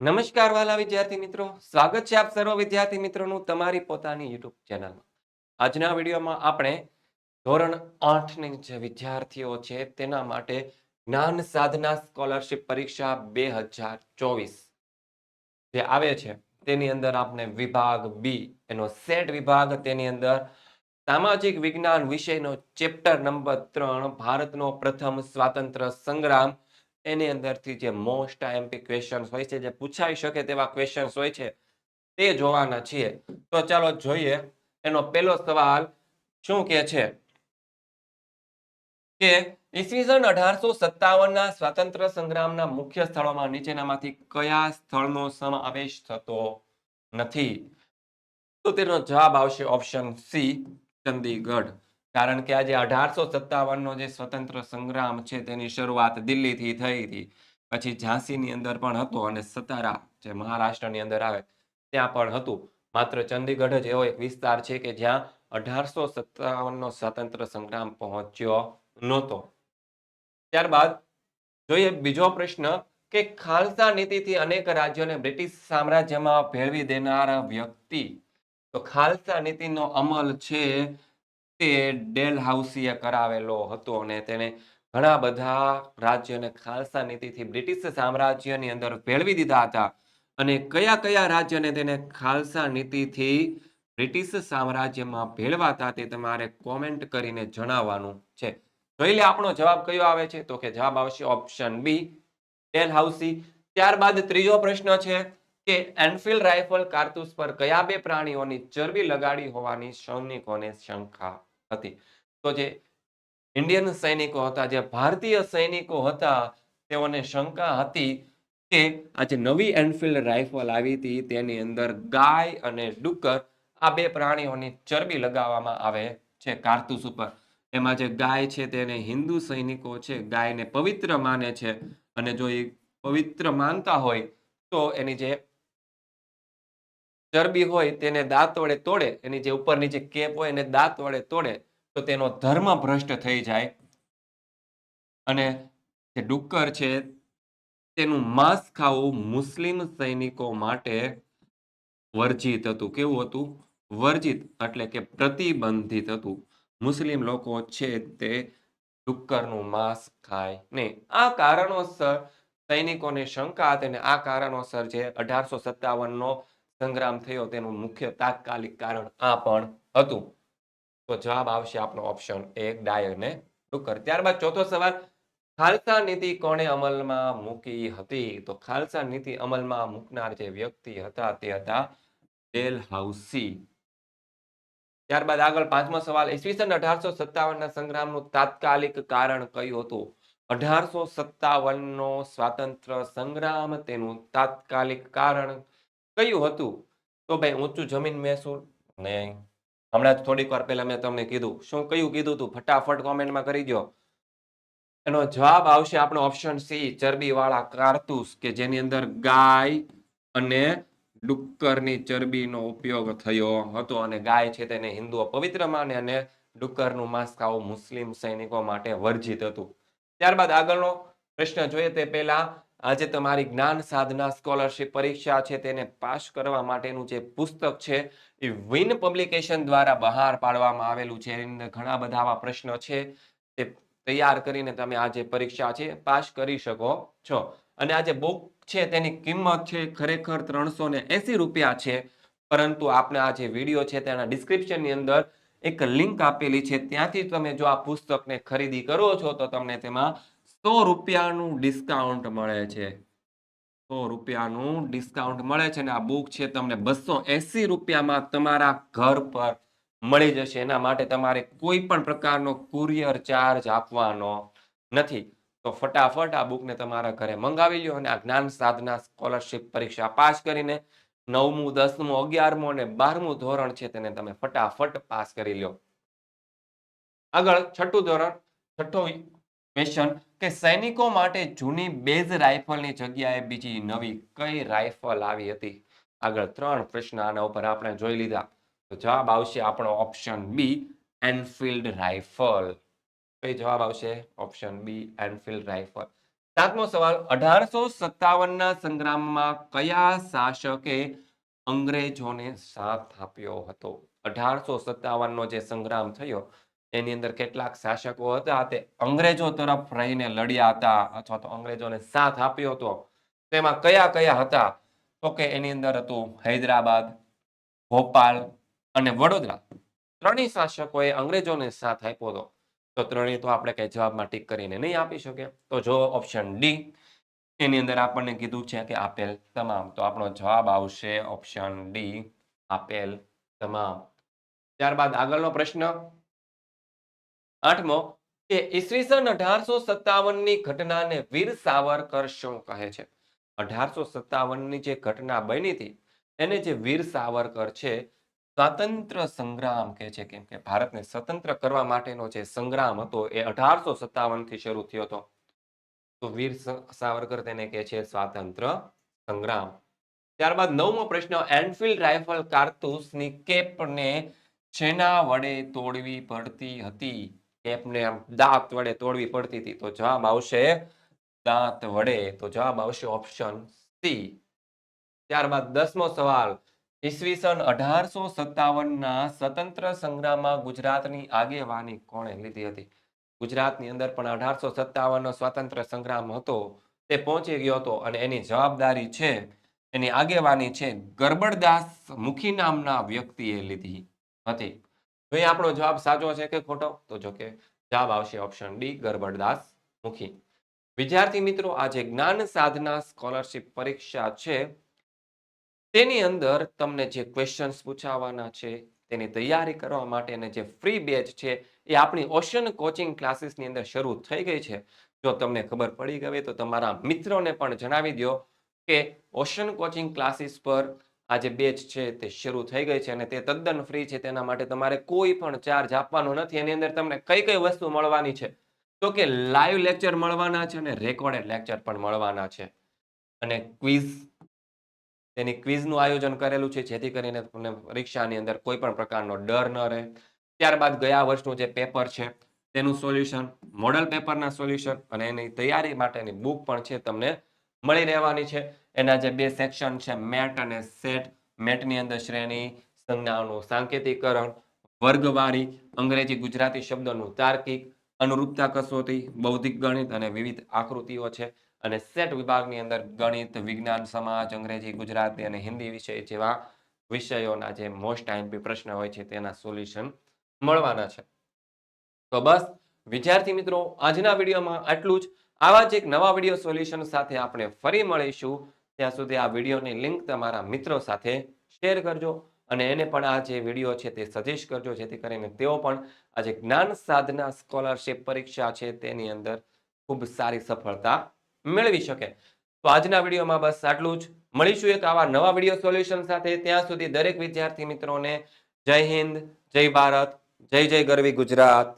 નમસ્કાર વાલા વિદ્યાર્થી મિત્રો. સ્વાગત છે આપ સર્વ વિદ્યાર્થી મિત્રોનું તમારી પોતાની યુટ્યુબ ચેનલમાં. આજના વિડીયોમાં આપણે ધોરણ આઠની જે વિદ્યાર્થીઓ છે તેના માટે જ્ઞાન સાધના સ્કોલરશિપ પરીક્ષા બે હજાર ચોવીસ જે આવે છે તેની અંદર આપણે વિભાગ બી, એનો સેટ વિભાગ, તેની અંદર સામાજિક વિજ્ઞાન વિષયનો ચેપ્ટર નંબર ત્રણ, ભારતનો પ્રથમ સ્વાતંત્ર્ય સંગ્રામ એની અંદરથી જે મોસ્ટ આઈએમપી ક્વેશ્ચન્સ હોય છે, જે પૂછાઈ શકે તેવા ક્વેશ્ચન્સ હોય છે, તે જોવાના છીએ. તો ચાલો જોઈએ. એનો પહેલો સવાલ શું કે છે? કે ઈસવીસન અઢારસો સત્તાવનના સ્વાતંત્ર્ય સંગ્રામના મુખ્ય સ્થળોમાં નીચેનામાંથી કયા સ્થળનો સમાવેશ થતો નથી? તો તેનો જવાબ આવશે ઓપ્શન સી, ચંદીગઢ. કારણ કે આજે અઢારસો સત્તાવનનો જે સ્વતંત્ર સંગ્રામ છે તેની શરૂઆત દિલ્હીથી થઈ હતી. પછી ઝાંસીની અંદર પણ હતો અને સતારા જે મહારાષ્ટ્રની અંદર આવે ત્યાં પણ હતું. માત્ર ચંદીગઢ જ એવો એક વિસ્તાર છે કે જ્યાં અઢારસો સત્તાવનનો સ્વાતંત્ર્ય સંગ્રામ પહોંચ્યો નહોતો. ત્યારબાદ જોઈએ બીજો પ્રશ્ન કે ખાલસા નીતિથી અનેક રાજ્યોને બ્રિટિશ સામ્રાજ્યમાં ભેળવી દેનાર વ્યક્તિ. તો ખાલસા નીતિનો અમલ છે તે ડેલ હાઉસીએ કરાવેલો હતો અને તેણે ઘણા બધા રાજ્યોને ખાલસા નીતિથી બ્રિટિશ સામ્રાજ્યની અંદર ભેળવી દીધા હતા. અને કયા કયા રાજ્યને તેને ખાલસા નીતિથી બ્રિટિશ સામ્રાજ્યમાં ભેળવાતા તે તમારે કોમેન્ટ કરીને જણાવવાનું છે. જોઈ લે, આપણો જવાબ કયો આવે છે? તો કે જવાબ આવશે ઓપ્શન બી, ડેલ હાઉસી. ત્યારબાદ ત્રીજો પ્રશ્ન છે કે એન્ફિલ્ડ રાઇફલ કારતૂસ પર કયા બે પ્રાણીઓની ચરબી લગાડી હોવાની સૈનિકોને શંકા? હતી. તો જે ઇન્ડિયન સૈનિકો હતા, જે ભારતીય સૈનિકો હતા, તેઓને શંકા હતી કે આ જે નવી એનફિલ્ડ રાઇફલ આવી હતી, તેની અંદર ગાય અને ડુક્કર, આ બે પ્રાણીઓની ચરબી લગાવવામાં આવે છે કારતૂસ ઉપર. એમાં જે ગાય છે તેને હિન્દુ સૈનિકો છે, ગાયને પવિત્ર માને છે અને જો એ પવિત્ર માનતા હોય, તો એની જે ચરબી હોય તેને દાંત વડે તોડે, એની જે ઉપરની જે કેપ હોય એને દાંત વડે તોડે, તો તેનો ધર્મ ભ્રષ્ટ થઈ જાય. અને જે ડુક્કર છે, તેનું માંસ ખાવું મુસ્લિમ સૈનિકો માટે વર્જિત હતું. કેવું હતું? વર્જિત એટલે કે પ્રતિબંધિત હતું. મુસ્લિમ લોકો છે તે ડુક્કરનું માંસ ખાય નહીં. આ કારણોસર સૈનિકોને શંકા હતી અને આ કારણોસર જે અઢારસો સત્તાવનનો સંગ્રામ થયો તેનું મુખ્ય તાત્કાલિક કારણ આ પણ હતું. તો જવાબ આવશે આપણો ઓપ્શન એક ડાયર ને ડુક્કર. ત્યારબાદ ચોથો સવાલ, ખાલસા નીતિ કોણે અમલમાં મૂકી હતી? તો ખાલસા નીતિ અમલમાં મૂકનાર જે વ્યક્તિ હતા તે હતા ડેલહાઉસી ત્યારબાદ આગળ પાંચમો સવાલ, ઈસવીસન અઢારસો સત્તાવનના સંગ્રામનું તાત્કાલિક કારણ કયું હતું? અઢારસો સત્તાવનનો સ્વાતંત્ર્ય સંગ્રામ, તેનું તાત્કાલિક કારણ કયું હતું? તો ભાઈ, ઊંચું જમીન મહેસૂલ? નહીં. હમણાં થોડીક વાર પહેલા મેં તમને કીધું. શું કયું કીધું હતું ફટાફટ કોમેન્ટમાં કરી દો એનો જવાબ આવશે આપણો ઓપ્શન સી, ચરબીવાળા કારતૂસ, કે જેની અંદર ગાય અને ડુક્કરની ચરબીનો ઉપયોગ થયો હતો અને ગાય છે તેને હિન્દુઓ પવિત્ર માને અને ડુક્કરનું માંસ ખાવું મુસ્લિમ સૈનિકો માટે વર્જિત હતું. ત્યારબાદ આગળનો પ્રશ્ન જોઈએ તે પહેલા આજે તમારી જ્ઞાન સાધના સ્કોલરશિપ પરીક્ષા છે, તેને પાસ કરવા માટેનું જે પુસ્તક છે, એ વિન પબ્લિકેશન દ્વારા બહાર પાડવામાં આવેલું છે. એની અંદર ઘણા બધા આવા પ્રશ્નો છે. તે તૈયાર કરીને તમે આ જે પરીક્ષા છે, પાસ કરી શકો છો. અને આ જે બુક છે, તેની કિંમત છે, ખરેખર ત્રણસો રૂપિયા છે. પરંતુ આપણે આ જે વીડિયો છે, તેના ડિસ્ક્રિપ્શનની અંદર એક લિંક આપેલી છે. ત્યાંથી તમે જો આ પુસ્તકને ખરીદી કરો છો, તો તમને તેમાં સો રૂપિયાનું ડિસ્કાઉન્ટ મળે છે. સો રૂપિયાનું ડિસ્કાઉન્ટ મળે છે અને આ બુક છે તમને બસો એસી રૂપિયામાં તમારા ઘર પર મળી જશે. એના માટે તમારે કોઈ પણ પ્રકારનો કુરિયર ચાર્જ આપવાનો નથી. તો ફટાફટ આ બુકને તમારા ઘરે મંગાવી લ્યો અને આ જ્ઞાન સાધના સ્કોલરશિપ પરીક્ષા પાસ કરીને નવમું, દસમું, અગિયારમું અને બારમું ધોરણ છે તેને તમે ફટાફટ પાસ કરી લ્યો. આગળ છઠ્ઠું ધોરણ, છઠ્ઠો ક્વેશ્ચન કે સૈનિકો માટે જૂની બેઝ રાઇફલની જગ્યાએ બીજી નવી કઈ રાઇફલ આવી હતી? આગળ ત્રણ પ્રશ્ન આના ઉપર આપણે જોઈ લીધા. તો જવાબ આવશે આપણો ઓપ્શન બી એનફિલ્ડ રાઇફલ કઈ જવાબ આવશે? ઓપ્શન બી એનફિલ્ડ રાઇફલ સાતમો સવાલ, અઢારસો સત્તાવનના સંગ્રામમાં કયા શાસકે અંગ્રેજોને સાથ આપ્યો હતો? અઢારસો સત્તાવનનો જે સંગ્રામ થયો એની અંદર કેટલાક શાસકો હતા તે અંગ્રેજો તરફ રહીને લડ્યા હતા અથવા તો અંગ્રેજોને સાથ આપ્યો હતો. તેમાં કયા કયા હતા? તો કે એની અંદર હતું હૈદરાબાદ, ભોપાલ અને વડોદરા. ત્રણેય શાસકોએ અંગ્રેજોને સાથ આપ્યો હતો. તો ત્રણેય તો આપણે કઈ જવાબમાં ટીક કરીને નહીં આપી શકીએ. તો જો ઓપ્શન ડી, એની અંદર આપણને કીધું છે કે આપેલ તમામ. તો આપણો જવાબ આવશે ઓપ્શન ડી, આપેલ તમામ. ત્યારબાદ આગળનો પ્રશ્ન. આઠમો, કે ઈસવીસન અઢારસો સત્તાવનની ઘટનાને વીર સાવરકર શું કહે છે? અઢારસો સત્તાવનની જે ઘટના બની હતી, એને જે વીર સાવરકર છે, સ્વાતંત્ર સંગ્રામ કહે છે કેમ કે ભારતને સ્વતંત્ર કરવા માટેનો જે સંગ્રામ હતો, એ અઢારસો સત્તાવનથી શરૂ થયો હતો. તો વીર સાવરકર તેને કહે છે સ્વાતંત્ર સંગ્રામ. ત્યારબાદ નવમો પ્રશ્ન, એનફિલ્ડ રાઇફલ કારતૂસની કેપને શેના વડે તોડવી પડતી હતી? કેપને આમ દાંત વડે તોડવી પડતી હતી. તો જવાબ આવશે દાંત વડે. તો જવાબ આવશે ઓપ્શન સી ત્યારબાદ દસમો સવાલ. ઈસવીસન અઢારસો સત્તાવનના સ્વતંત્ર સંગ્રામમાં ગુજરાતની આગેવાની કોણે લીધી હતી? ગુજરાતની અંદર પણ અઢારસો સત્તાવનનો સ્વાતંત્ર્ય સંગ્રામ હતો. તે પહોંચી ગયો હતો અને એની જવાબદારી છે, એની આગેવાની છે ગરબડદાસ મુખી નામના વ્યક્તિએ લીધી હતી. તો અહીં આપણો જવાબ સાચો છે કે ખોટો? તો જો કે જવાબ આવશે ઓપ્શન ડી ગરબડદાસ મુખી. વિદ્યાર્થી મિત્રો આ જે જ્ઞાન સાધના સ્કોલરશિપ પરીક્ષા છે. તેની અંદર તમને જે ક્વેશ્ચન્સ પૂછાવાના છે, તેની તૈયારી કરવા માટેની જે ફ્રી બેચ છે, એ આપણી ઓશન કોચિંગ ક્લાસીસની અંદર શરૂ થઈ ગઈ છે. જો તમને ખબર પડી ગઈ તો તમારા મિત્રોને પણ જણાવી દો કે ઓશન કોચિંગ ક્લાસીસ પર આ જે બેચ છે તે શરૂ થઈ ગઈ છે અને તે તદ્દન ફ્રી છે તેના માટે તમારે કોઈ પણ ચાર્જ આપવાનો નથી. એની અંદર તમને કઈ કઈ વસ્તુ મળવાની છે? તો કે લાઈવ લેક્ચર મળવાના છે અને રેકોર્ડેડ લેક્ચર પણ મળવાના છે. અને ક્વિઝ તેની ક્વિઝનું આયોજન કરેલું છે, જેથી કરીને તમને પરીક્ષાની અંદર કોઈ પણ પ્રકારનો ડર ન રહે. ત્યારબાદ ગયા વર્ષનું જે પેપર છે, તેનું સોલ્યુશન મોડલ પેપરના સોલ્યુશન અને એની તૈયારી માટેની બુક પણ છે તમને મળી રહેવાની છે. એના જે બે સેક્શન છે, મેટ અને સેટ, મેટની અંદર શ્રેણી સંજ્ઞાઓનું સાંકેતિકરણ, વર્ગવારી, અંગ્રેજી ગુજરાતી શબ્દોનું તાર્કિક, અનુરૂપતા કસોટી, બૌદ્ધિક ગણિત અને વિવિધ આકૃતિઓ છે. અને સેટ વિભાગની અંદર ગણિત, વિજ્ઞાન, સમાજ, અંગ્રેજી, ગુજરાતી અને હિન્દી વિષય જેવા વિષયોના જે મોસ્ટ આઈએમપી પ્રશ્ન હોય છે, તેના સોલ્યુશન મળવાના છે. તો બસ, વિદ્યાર્થી મિત્રો, આજના વિડીયોમાં આટલું જ. આવા જ એક નવા વીડિયો સોલ્યુશન સાથે આપણે ફરી મળીશું. ત્યાં સુધી આ વિડીયોની લિંક તમારા મિત્રો સાથે શેર કરજો અને એને પણ આ જે વીડિયો છે તે સજેસ્ટ કરજો, જેથી કરીને તેઓ પણ આ જે જ્ઞાન સાધના સ્કોલરશિપ પરીક્ષા છે તેની અંદર ખૂબ સારી સફળતા મેળવી શકે. તો આજના વિડીયોમાં બસ આટલું જ. મળીશું એક આવા નવા વીડિયો સોલ્યુશન સાથે. ત્યાં સુધી દરેક વિદ્યાર્થી મિત્રોને જય હિન્દ, જય ભારત, જય જય ગરવી ગુજરાત.